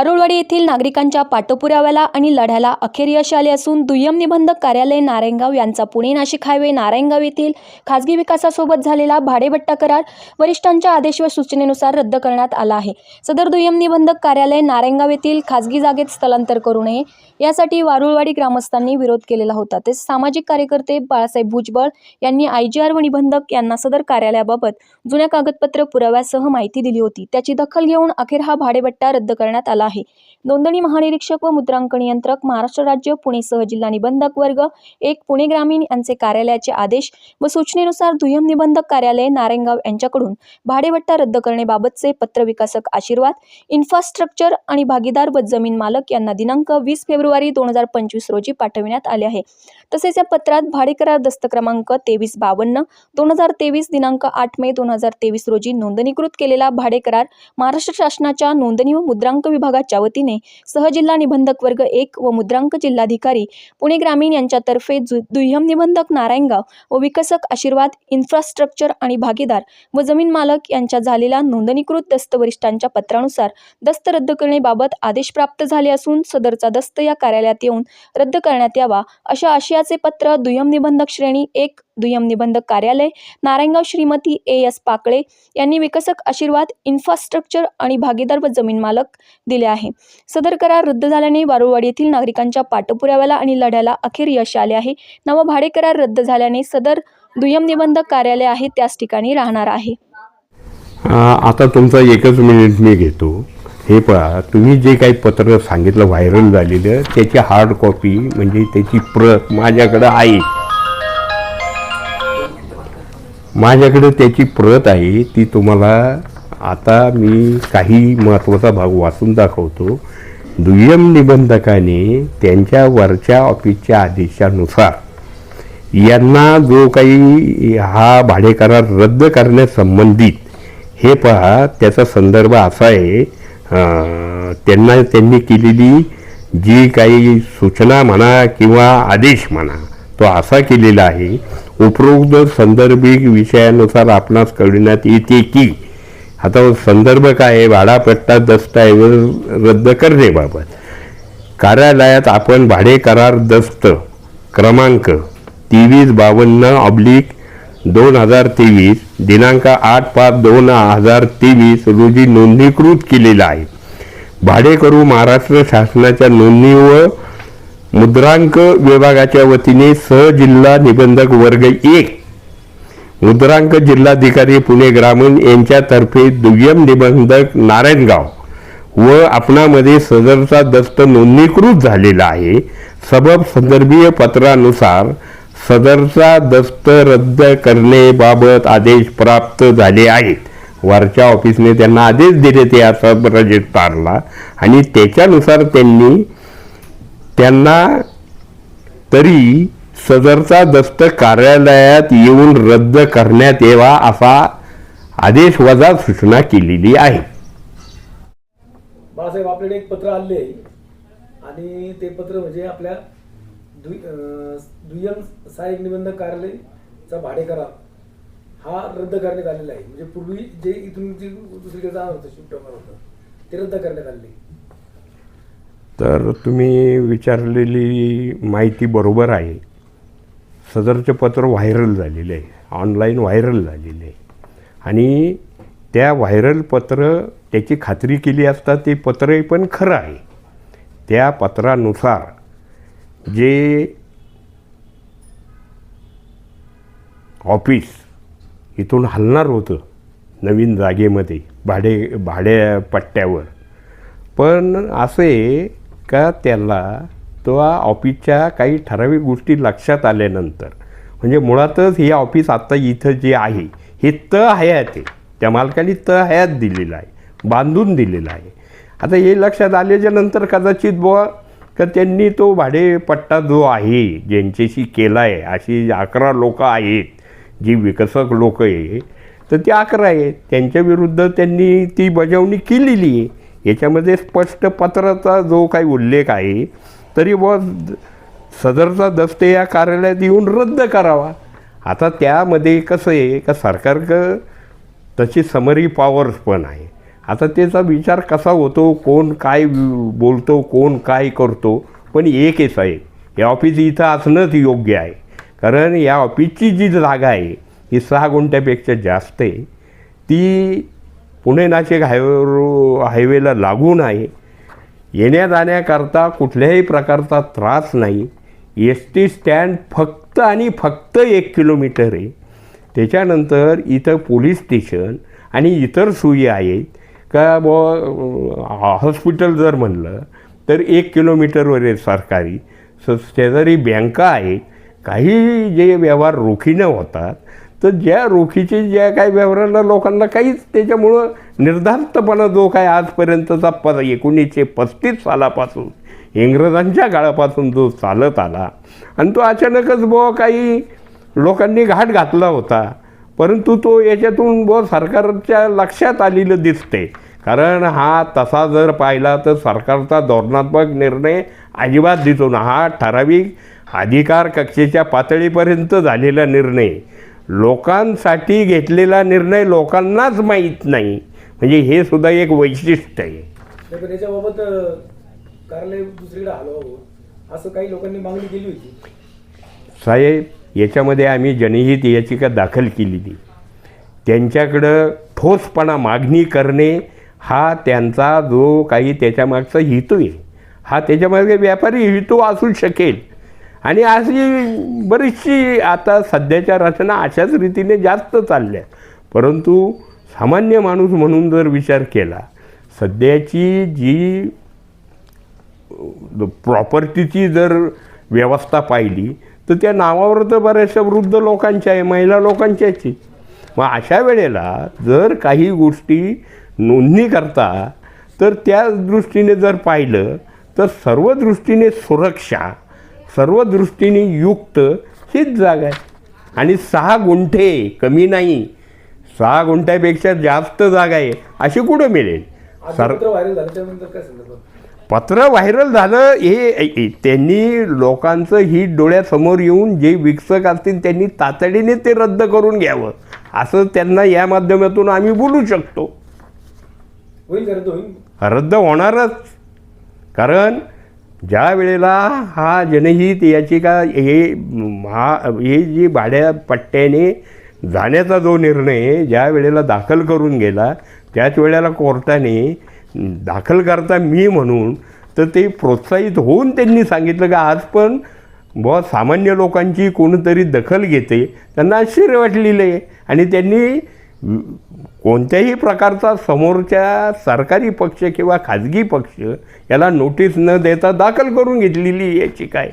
कारुळवाडी येथील नागरिकांच्या पाठपुराव्याला आणि लढ्याला अखेर यश आले असून दुय्यम निबंधक कार्यालय नारायणगाव यांचा पुणे नाशिक हायवे नारायणगाव येथील खाजगी विकासासोबत झालेला भाडेभट्टा करार वरिष्ठांच्या आदेश व सूचनेनुसार रद्द करण्यात आला आहे. सदर दुय्यम निबंधक कार्यालय नारायणगाव येथील खाजगी जागेत स्थलांतर करू नये. यासाठी वारुळवाडी ग्रामस्थांनी विरोध केलेला होता. तसेच सामाजिक कार्यकर्ते बाळासाहेब भुजबळ यांनी आय जी आर व निबंधक यांना सदर कार्यालयाबाबत जुन्या कागदपत्र पुराव्यासह माहिती दिली होती. त्याची दखल घेऊन अखेर हा भाडेपट्टा रद्द करण्यात आला आहे. नोंदणी महानिरीक्षक व मुद्रांक नियंत्रक महाराष्ट्र राज्य पुणेसह जिल्हा निबंधक वर्ग एक पुणे ग्रामीण यांचे कार्यालयाचे आदेश व सूचनेनुसार दुय्यम निबंधक कार्यालय नारायणगाव यांच्याकडून भाडेपट्टा रद्द करण्याबाबतचे पत्र विकासक आशीर्वाद इन्फ्रास्ट्रक्चर आणि भागीदार व जमीन मालक यांना दिनांक वीस फेब्रुवारी दोन हजार पंचवीस रोजी पाठविण्यात आले आहे. तसेच या पत्रात भाडे करार दस्त क्रमांक तेवीस बावन्न दोन हजार तेवीस दिनांक आठ मे दोन हजार तेवीस रोजी नोंदणीकृत केलेला भाडे करार महाराष्ट्र शासनाच्या नोंदणी व मुद्रांक विभागाच्या वतीने सहजिल्हा निबंधक वर्ग एक व मुद्रांक जिल्हाधिकारी पुणे ग्रामीण यांच्यातर्फे जु दुय्यम निबंधक नारायणगाव व विकसक आशीर्वाद इन्फ्रास्ट्रक्चर आणि भागीदार व जमीन मालक यांच्या झालेल्या नोंदणीकृत दस्त वरिष्ठांच्या पत्रानुसार दस्त रद्द करण्याबाबत आदेश प्राप्त झाले असून सदरचा दस्त या कार्यालयात येऊन रद्द करण्यात यावा अशा आशयाचे पत्र दुय्यम निबंधक श्रेणी एक दुय्यम निबंधक कार्यालय नारायणगाव श्रीमती ए एस पाकळे यांनी विकसक आशीर्वाद इन्फ्रास्ट्रक्चर आणि भागीदार व जमीन मालक दिले आहे. सदर करार रद्द झाल्याने वारुळवाडी येथील नागरिकांच्या पाठपुराव्याला आणि लढ्याला अखेर यश आले आहे. नवा भाडे करार रद्द झाल्याने सदर दुय्यम निबंधक कार्यालय आहे त्याच ठिकाणी राहणार आहे. आता तुमचा एकच मिनिट मी घेतो. हे पहा तुम्ही जे काही पत्र सांगितलं व्हायरल झालेलं त्याची हार्ड कॉपी म्हणजे त्याची प्रत माझ्याकडं आहे. माझ्याकडे त्याची प्रत आहे ती तुम्हाला आता मी काही महत्त्वाचा भाग वाचून दाखवतो. दुय्यम निबंधकाने त्यांच्या वरच्या ऑफिसच्या आदेशानुसार यांना जो काही हा भाडेकरार रद्द करण्यासंबंधित हे पहा त्याचा संदर्भ असा आहे त्यांना त्यांनी केलेली जी काही सूचना म्हणा किंवा आदेश म्हणा तो असा केलेला आहे. उपरोक्त संदर्भिक विषयानुसार आपणास कळविण्यात येते की आता संदर्भ काय आहे भाडापट्टा दस्तऐवज रद्द करण्याबाबत कार्यालयात आपण भाडे करार दस्त क्रमांक तेवीस बावन्न ऑब्लिक दोन हजार तेवीस दिनांक आठ पाच दोन हजार तेवीस रोजी नोंदणीकृत केलेला आहे। भाडेकरू महाराष्ट्र शासनाच्या नोंदणी व मुद्रांक विभागाच्या वतीने सहजिल्हा निबंधक वर्ग एक मुद्रांक जिल्हाधिकारी पुणे ग्रामीण यांच्यातर्फे दुय्यम निबंधक नारायणगाव व आपणामध्ये सदरचा दस्त नोंदणीकृत झालेला आहे. सबब संदर्भीय पत्रानुसार सदरचा दस्त रद्द करण्याबाबत आदेश प्राप्त झाले आहेत. वरच्या ऑफिसने त्यांना आदेश दिले ते असा रजिस्ट्रारला आणि त्याच्यानुसार त्यांनी त्यांना तरी सदरचा दस्त कार्यालयात येऊन रद्द करण्यात यावा असा आदेश वजा सूचना केलेली आहे. बाळासाहेब आपल्याकडे एक पत्र आले आहे. आणि ते पत्र म्हणजे आपल्या दुय्यम सहाय्यक निबंधक कार्यालयचा भाडे करार हा रद्द करण्यात आलेला आहे. म्हणजे पूर्वी जे इथून जे दुसरीकडे जाणार होतं शिफ्ट होणार होतं ते रद्द करण्यात आलेले तर तुम्ही विचारलेली माहिती बरोबर आहे. सदरचे पत्र व्हायरल झालेलं आहे. ऑनलाईन व्हायरल झालेलं आहे. आणि त्या व्हायरल पत्र त्याची खात्री केली असता ते पत्रही पण खरं आहे. त्या पत्रानुसार जे ऑफिस इथून हलणार होतं नवीन जागेमध्ये भाडे भाड्या पट्ट्यावर. पण असे का त्याला तो ऑफिसच्या काही ठराविक गोष्टी लक्षात आल्यानंतर म्हणजे मुळातच हे ऑफिस आत्ता इथं जे आहे हे त हयात आहे. त्या मालकाने त हयात दिलेलं आहे बांधून दिलेलं आहे. आता हे लक्षात आल्याच्यानंतर कदाचित बुवा का त्यांनी तो भाडेपट्टा जो आहे ज्यांच्याशी केला आहे अशी अकरा लोकं आहेत जी विकसक लोक आहे तर ते अकरा आहेत त्यांच्या विरुद्ध त्यांनी ती बजावणी केलेली आहे. याच्यामध्ये स्पष्ट पत्राचा जो काही उल्लेख आहे तरी व सदरचा दस्ते या कार्यालयात येऊन रद्द करावा. आता त्यामध्ये कसं आहे का सरकार तशी समरी पॉवर्स पण आहे. आता त्याचा विचार कसा होतो कोण काय बोलतो कोण काय करतो पण एकच आहे हे ऑफिस इथं असणंच योग्य आहे. कारण या ऑफिसची जी जागा आहे ही सहा गुंठ्यापेक्षा जास्त आहे. ती पुणे नाशिक हायवे हायवेला लागून आहे. येण्या जाण्याकरता कुठल्याही प्रकारचा त्रास नाही. एस टी स्टँड फक्त आणि फक्त एक किलोमीटर आहे. त्याच्यानंतर इथं पोलीस स्टेशन आणि इतर सोयी आहेत. का ब हॉस्पिटल जर म्हणलं तर एक किलोमीटरवर आहे सरकारी. स शेजारी बँका आहेत. काही जे व्यवहार रोखीनं होतात तर ज्या रोखीचे ज्या काही व्यवहाराला लोकांना काहीच त्याच्यामुळं निर्धास्तपणा जो काय आजपर्यंतचा प एकोणीसशे पस्तीस सालापासून इंग्रजांच्या काळापासून जो चालत आला आणि तो अचानकच बुवा काही लोकांनी घाट घातला होता परंतु तो याच्यातून ब सरकारच्या लक्षात आलेलं दिसते कारण हा तसा जर पाहिला तर सरकारचा धोरणात्मक निर्णय अजिबात दिसून हा ठराविक अधिकार कक्षेच्या पातळीपर्यंत झालेला निर्णय. लोकांसाठी घेतलेला निर्णय लोकांनाच माहीत नाही. म्हणजे हे सुद्धा एक वैशिष्ट्य आहे. नाही पण याच्याबाबत अं, कार्यालय दुसरीकडे हलवावं असं काही लोकांनी मागणी केली होती? साहेब याच्यामध्ये आम्ही जनहित याचिका दाखल केलेली. त्यांच्याकडं ठोसपणा मागणी करणे हा त्यांचा जो काही त्याच्यामागचा हेतू आहे. हा त्याच्यामागे व्यापारी हेतू असू शकेल. आणि अशी बरीचशी आता सध्याच्या रचना अशाच रीतीने जास्त चालल्या. परंतु सामान्य माणूस म्हणून जर विचार केला सध्याची जी प्रॉपर्टीची जर व्यवस्था पाहिली तर त्या नावावर तर बऱ्याचशा वृद्ध लोकांच्या आहे महिला लोकांच्याची मग अशा वेळेला जर काही गोष्टी नोंदणी करता तर त्या दृष्टीने जर पाहिलं तर सर्व दृष्टीने सुरक्षा सर्व दृष्टीने युक्त हीच जागा आहे. आणि सहा गुंठे कमी नाही. सहा गुंठ्यापेक्षा जास्त जागा आहे अशी कुठं मिळेल? सर पत्र व्हायरल झालं हे त्यांनी लोकांचं ही डोळ्यासमोर येऊन जे विकसक असतील त्यांनी तातडीने ते रद्द करून घ्यावं. असं त्यांना या माध्यमातून आम्ही बोलू शकतो. रद्द होणारच. कारण ज्या वेळेला हा जनहित याचिका हे हा हे जी भाड्या पट्ट्याने जाण्याचा जो निर्णय ज्या वेळेला दाखल करून गेला त्याच वेळेला कोर्टाने दाखल करता मी म्हणून तर ते प्रोत्साहित होऊन त्यांनी सांगितलं का आज पण बुवा सामान्य लोकांची कोणीतरी दखल घेते त्यांना आश्चर्य वाटलेलं आहे. आणि त्यांनी कोणत्याही प्रकारचा समोरच्या सरकारी पक्ष किंवा खाजगी पक्ष याला नोटीस न देता दाखल करून घेतलेली याची काय?